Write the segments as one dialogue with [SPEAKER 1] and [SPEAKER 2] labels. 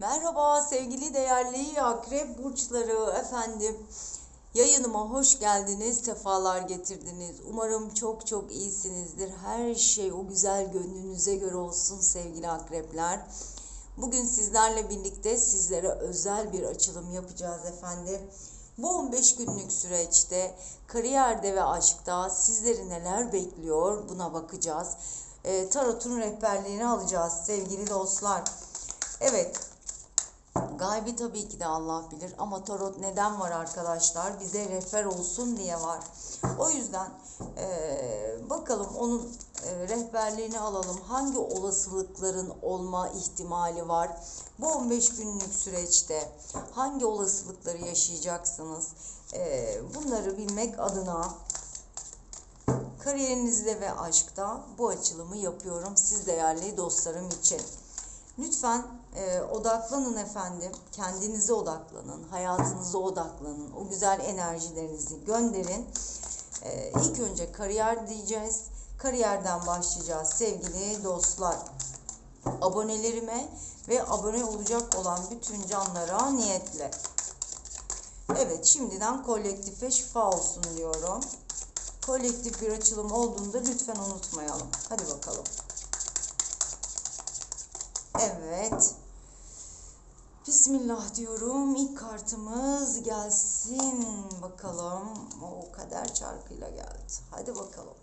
[SPEAKER 1] Merhaba sevgili değerli akrep burçları efendim. Yayınıma hoş geldiniz, sefalar getirdiniz. Umarım çok çok iyisinizdir. Her şey o güzel gönlünüze göre olsun sevgili akrepler. Bugün sizlerle birlikte sizlere özel bir açılım yapacağız efendim. Bu 15 günlük süreçte kariyerde ve aşkta sizleri neler bekliyor buna bakacağız. E, tarotun rehberliğini alacağız sevgili dostlar. Evet Gaybi tabii ki de Allah bilir ama tarot neden var arkadaşlar? Bize rehber olsun diye var. O yüzden eee, bakalım onun eee, rehberliğini alalım. Hangi olasılıkların olma ihtimali var? Bu 15 günlük süreçte hangi olasılıkları yaşayacaksınız? Eee, bunları bilmek adına kariyerinizde ve aşkta bu açılımı yapıyorum siz değerli dostlarım için. Lütfen e, odaklanın efendim. Kendinize odaklanın. Hayatınıza odaklanın. O güzel enerjilerinizi gönderin. E, ilk önce kariyer diyeceğiz. Kariyerden başlayacağız sevgili dostlar. Abonelerime ve abone olacak olan bütün canlara niyetle. Evet şimdiden kolektife şifa olsun diyorum. Kolektif bir açılım olduğunda lütfen unutmayalım. Hadi bakalım. Evet. Bismillah diyorum. İlk kartımız gelsin bakalım. O kader çarkıyla geldi. Hadi bakalım.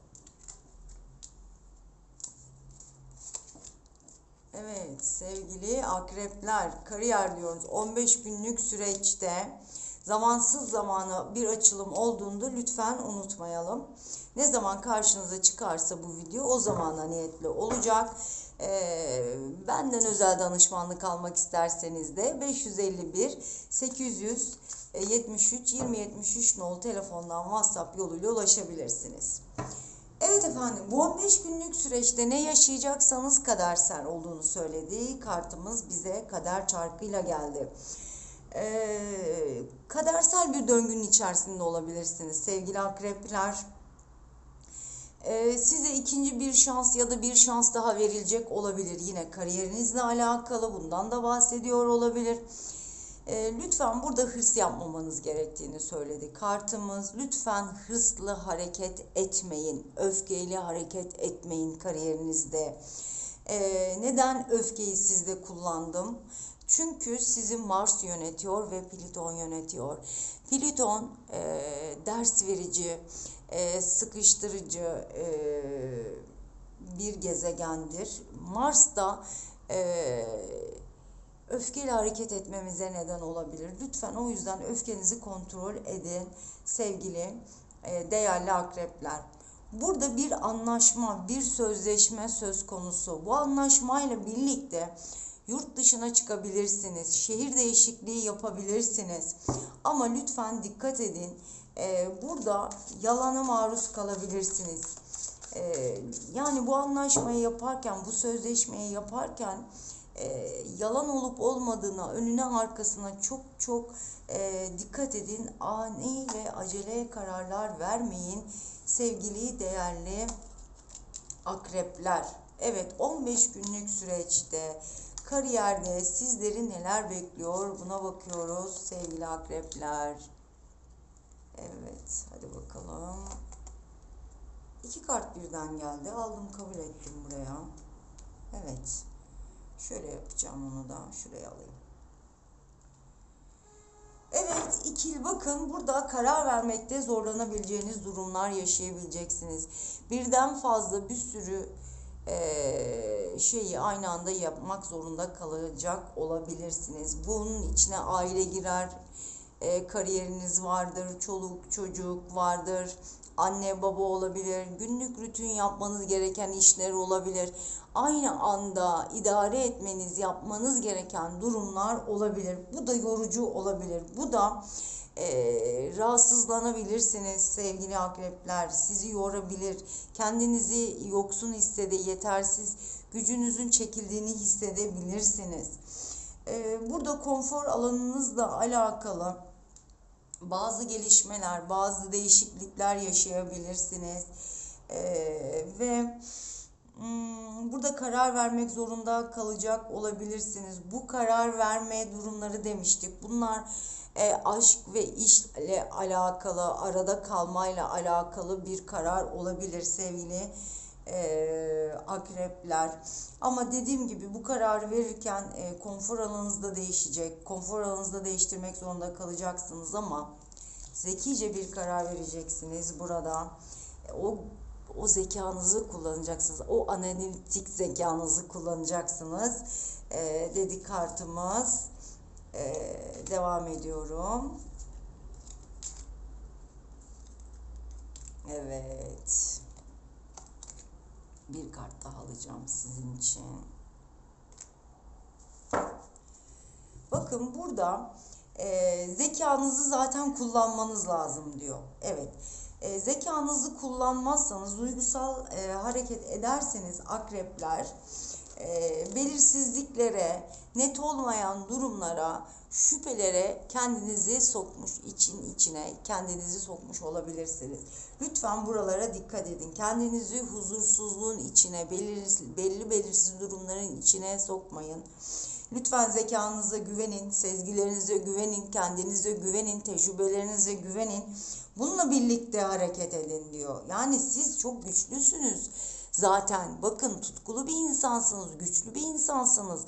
[SPEAKER 1] Evet sevgili akrepler kariyer diyoruz 15 günlük süreçte zamansız zamana bir açılım olduğunda lütfen unutmayalım. Ne zaman karşınıza çıkarsa bu video o zamana niyetli olacak. Ee, benden özel danışmanlık almak isterseniz de 551 873 2073 nolu telefondan WhatsApp yoluyla ulaşabilirsiniz. Evet efendim bu 15 günlük süreçte ne yaşayacaksanız kadersel olduğunu söyledi. Kartımız bize kader çarkıyla geldi. Ee, kadersel bir döngünün içerisinde olabilirsiniz sevgili akrepler. Ee, size ikinci bir şans ya da bir şans daha verilecek olabilir. Yine kariyerinizle alakalı bundan da bahsediyor olabilir. Ee, lütfen burada hırs yapmamanız gerektiğini söyledi kartımız. Lütfen hırslı hareket etmeyin. Öfkeyle hareket etmeyin kariyerinizde. Ee, neden öfkeyi sizde kullandım? Çünkü sizi Mars yönetiyor ve Plüton yönetiyor. Plüton e, ders verici, e, sıkıştırıcı e, bir gezegendir. Mars da e, öfkeyle hareket etmemize neden olabilir. Lütfen o yüzden öfkenizi kontrol edin sevgili e, değerli akrepler. Burada bir anlaşma, bir sözleşme söz konusu. Bu anlaşmayla birlikte yurt dışına çıkabilirsiniz, şehir değişikliği yapabilirsiniz. Ama lütfen dikkat edin, e, burada yalana maruz kalabilirsiniz. E, yani bu anlaşmayı yaparken, bu sözleşmeyi yaparken e, yalan olup olmadığına, önüne arkasına çok çok e, dikkat edin. Ani ve acele kararlar vermeyin sevgili değerli akrepler. Evet 15 günlük süreçte kariyerde sizleri neler bekliyor buna bakıyoruz sevgili akrepler. Evet hadi bakalım. İki kart birden geldi. Aldım kabul ettim buraya. Evet. Şöyle yapacağım onu da. Şuraya alayım. Evet ikili bakın burada karar vermekte zorlanabileceğiniz durumlar yaşayabileceksiniz. Birden fazla bir sürü eee, şeyi aynı anda yapmak zorunda kalacak olabilirsiniz. Bunun içine aile girer, e, kariyeriniz vardır, çoluk çocuk vardır, anne baba olabilir, günlük rutin yapmanız gereken işler olabilir. Aynı anda idare etmeniz, yapmanız gereken durumlar olabilir. Bu da yorucu olabilir. Bu da e, rahatsızlanabilirsiniz sevgili akrepler. Sizi yorabilir. Kendinizi yoksun hissede, yetersiz, gücünüzün çekildiğini hissedebilirsiniz. E, burada konfor alanınızla alakalı bazı gelişmeler, bazı değişiklikler yaşayabilirsiniz. Ee, ve Hmm, burada karar vermek zorunda kalacak olabilirsiniz. Bu karar verme durumları demiştik. Bunlar e, aşk ve işle alakalı, arada kalmayla alakalı bir karar olabilir sevgili e, akrepler. Ama dediğim gibi bu kararı verirken e, konfor alanınızda değişecek. Konfor alanınızda değiştirmek zorunda kalacaksınız ama zekice bir karar vereceksiniz burada. E, o o zekanızı kullanacaksınız. O analitik zekanızı kullanacaksınız. E, dedi kartımız. E, devam ediyorum. Evet. Bir kart daha alacağım sizin için. Bakın burada e, zekanızı zaten kullanmanız lazım diyor. Evet. E, zekanızı kullanmazsanız, duygusal e, hareket ederseniz akrepler, e, belirsizliklere, net olmayan durumlara, şüphelere kendinizi sokmuş için içine kendinizi sokmuş olabilirsiniz. Lütfen buralara dikkat edin. Kendinizi huzursuzluğun içine, belirsiz, belli belirsiz durumların içine sokmayın. Lütfen zekanıza güvenin, sezgilerinize güvenin, kendinize güvenin, tecrübelerinize güvenin. Bununla birlikte hareket edin diyor. Yani siz çok güçlüsünüz. Zaten bakın tutkulu bir insansınız, güçlü bir insansınız.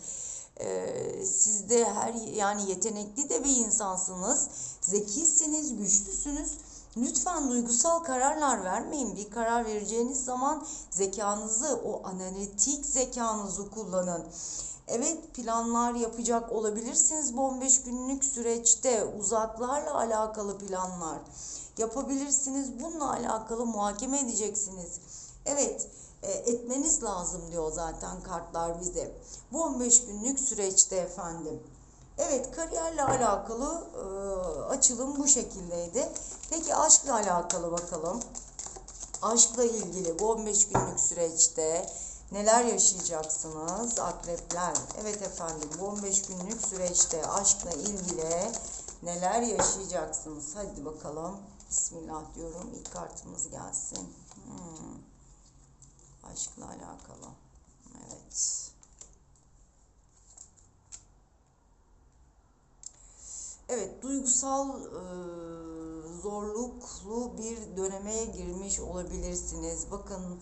[SPEAKER 1] Ee, siz de her yani yetenekli de bir insansınız. Zekisiniz, güçlüsünüz. Lütfen duygusal kararlar vermeyin. Bir karar vereceğiniz zaman zekanızı, o analitik zekanızı kullanın. Evet planlar yapacak olabilirsiniz bu 15 günlük süreçte uzaklarla alakalı planlar yapabilirsiniz. Bununla alakalı muhakeme edeceksiniz. Evet etmeniz lazım diyor zaten kartlar bize. Bu 15 günlük süreçte efendim. Evet kariyerle alakalı e, açılım bu şekildeydi. Peki aşkla alakalı bakalım. Aşkla ilgili bu 15 günlük süreçte neler yaşayacaksınız akrepler? Evet efendim bu 15 günlük süreçte aşkla ilgili neler yaşayacaksınız? Hadi bakalım. Bismillah diyorum. İlk kartımız gelsin. Hmm. Aşkla alakalı. Evet. Evet, duygusal e, zorluklu bir döneme girmiş olabilirsiniz. Bakın,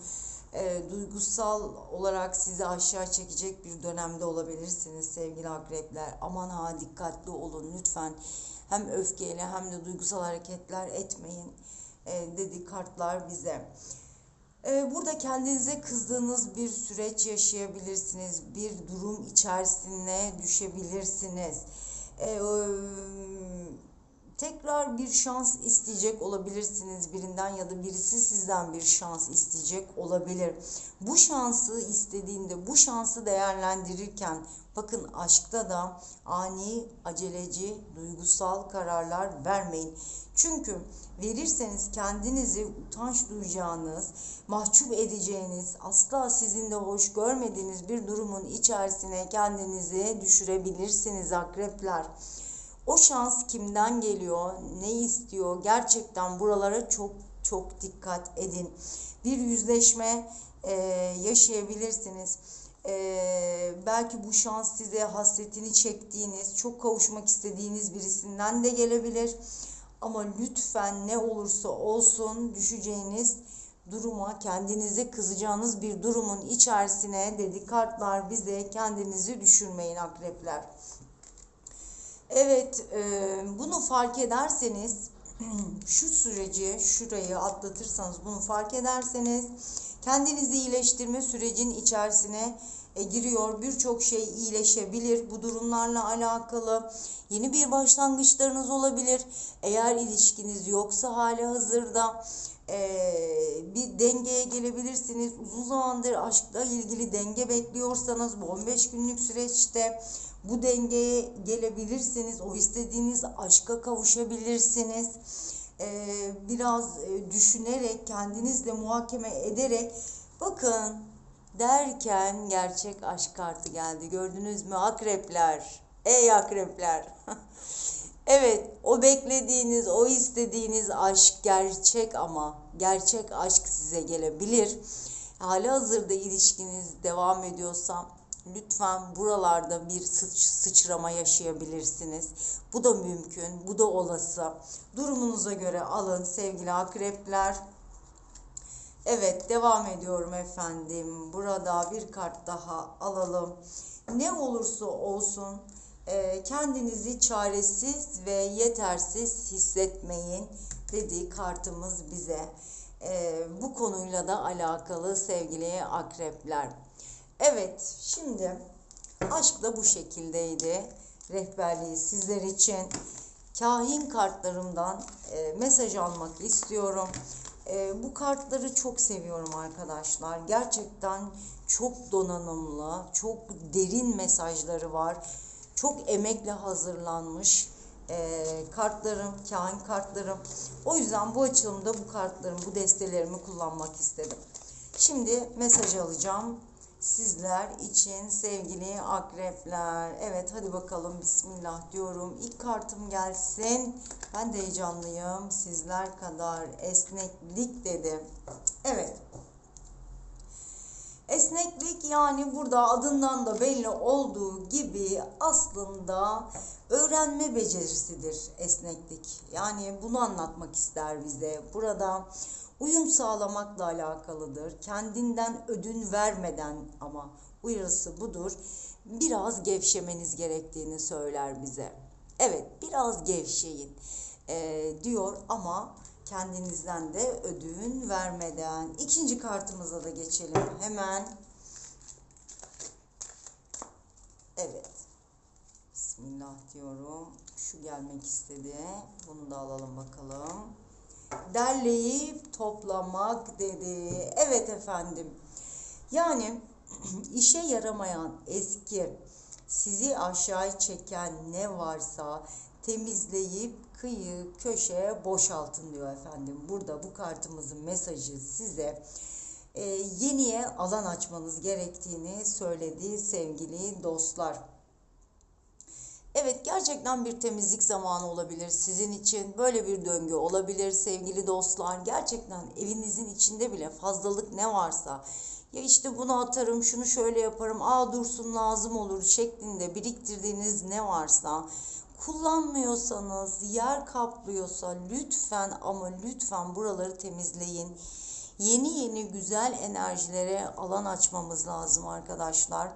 [SPEAKER 1] e, duygusal olarak sizi aşağı çekecek bir dönemde olabilirsiniz sevgili akrepler. Aman ha dikkatli olun lütfen. Hem öfkeyle hem de duygusal hareketler etmeyin e, dedi kartlar bize. E, burada kendinize kızdığınız bir süreç yaşayabilirsiniz. Bir durum içerisine düşebilirsiniz. Tekrar bir şans isteyecek olabilirsiniz birinden ya da birisi sizden bir şans isteyecek olabilir. Bu şansı istediğinde, bu şansı değerlendirirken bakın aşkta da ani, aceleci, duygusal kararlar vermeyin. Çünkü verirseniz kendinizi utanç duyacağınız, mahcup edeceğiniz, asla sizin de hoş görmediğiniz bir durumun içerisine kendinizi düşürebilirsiniz akrepler. O şans kimden geliyor, ne istiyor? Gerçekten buralara çok çok dikkat edin. Bir yüzleşme e, yaşayabilirsiniz. E, belki bu şans size hasretini çektiğiniz, çok kavuşmak istediğiniz birisinden de gelebilir. Ama lütfen ne olursa olsun düşeceğiniz duruma, kendinize kızacağınız bir durumun içerisine dedi kartlar bize kendinizi düşürmeyin akrepler. Evet, e, bunu fark ederseniz, şu süreci, şurayı atlatırsanız, bunu fark ederseniz, kendinizi iyileştirme sürecin içerisine e, giriyor. Birçok şey iyileşebilir. Bu durumlarla alakalı yeni bir başlangıçlarınız olabilir. Eğer ilişkiniz yoksa hali hazırda e, bir dengeye gelebilirsiniz. Uzun zamandır aşkla ilgili denge bekliyorsanız bu 15 günlük süreçte bu dengeye gelebilirsiniz. O istediğiniz aşka kavuşabilirsiniz. Ee, biraz e, düşünerek, kendinizle muhakeme ederek bakın derken gerçek aşk kartı geldi. Gördünüz mü akrepler? Ey akrepler! evet, o beklediğiniz, o istediğiniz aşk gerçek ama gerçek aşk size gelebilir. hali hazırda ilişkiniz devam ediyorsa lütfen buralarda bir sıç, sıçrama yaşayabilirsiniz. Bu da mümkün, bu da olası. Durumunuza göre alın sevgili akrepler. Evet devam ediyorum efendim. Burada bir kart daha alalım. Ne olursa olsun e, kendinizi çaresiz ve yetersiz hissetmeyin dediği kartımız bize. E, bu konuyla da alakalı sevgili akrepler. Evet şimdi aşk da bu şekildeydi. Rehberliği sizler için kahin kartlarımdan e, mesaj almak istiyorum. E, bu kartları çok seviyorum arkadaşlar. Gerçekten çok donanımlı, çok derin mesajları var. Çok emekle hazırlanmış e, kartlarım, kahin kartlarım. O yüzden bu açılımda bu kartlarım, bu destelerimi kullanmak istedim. Şimdi mesaj alacağım sizler için sevgili akrepler. Evet hadi bakalım bismillah diyorum. İlk kartım gelsin. Ben de heyecanlıyım. Sizler kadar esneklik dedi. Evet. Esneklik yani burada adından da belli olduğu gibi aslında öğrenme becerisidir esneklik. Yani bunu anlatmak ister bize. Burada uyum sağlamakla alakalıdır. Kendinden ödün vermeden ama uyarısı budur. Biraz gevşemeniz gerektiğini söyler bize. Evet biraz gevşeyin e, diyor ama kendinizden de ödün vermeden. İkinci kartımıza da geçelim hemen. Evet. Bismillah diyorum. Şu gelmek istedi. Bunu da alalım bakalım. Derleyip toplamak dedi. Evet efendim. Yani işe yaramayan eski sizi aşağı çeken ne varsa temizleyip kıyı köşeye boşaltın diyor efendim. Burada bu kartımızın mesajı size e, yeniye alan açmanız gerektiğini söyledi sevgili dostlar. Evet gerçekten bir temizlik zamanı olabilir sizin için. Böyle bir döngü olabilir sevgili dostlar. Gerçekten evinizin içinde bile fazlalık ne varsa ya işte bunu atarım, şunu şöyle yaparım, aa dursun lazım olur şeklinde biriktirdiğiniz ne varsa kullanmıyorsanız, yer kaplıyorsa lütfen ama lütfen buraları temizleyin. Yeni yeni güzel enerjilere alan açmamız lazım arkadaşlar.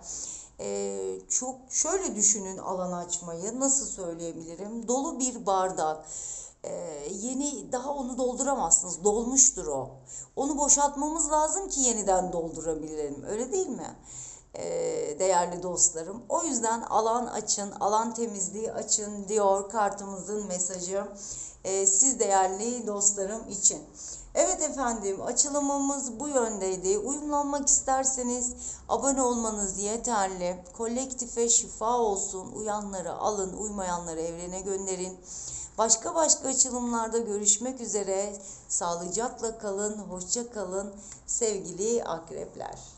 [SPEAKER 1] Ee, çok şöyle düşünün alan açmayı nasıl söyleyebilirim? Dolu bir bardak. Ee, yeni daha onu dolduramazsınız. Dolmuştur o. Onu boşaltmamız lazım ki yeniden doldurabilelim. Öyle değil mi? Ee, değerli dostlarım. O yüzden alan açın, alan temizliği açın diyor kartımızın mesajı. Ee, siz değerli dostlarım için. Evet efendim açılımımız bu yöndeydi. Uyumlanmak isterseniz abone olmanız yeterli. Kolektife şifa olsun. Uyanları alın, uymayanları evrene gönderin. Başka başka açılımlarda görüşmek üzere. Sağlıcakla kalın, hoşça kalın sevgili akrepler.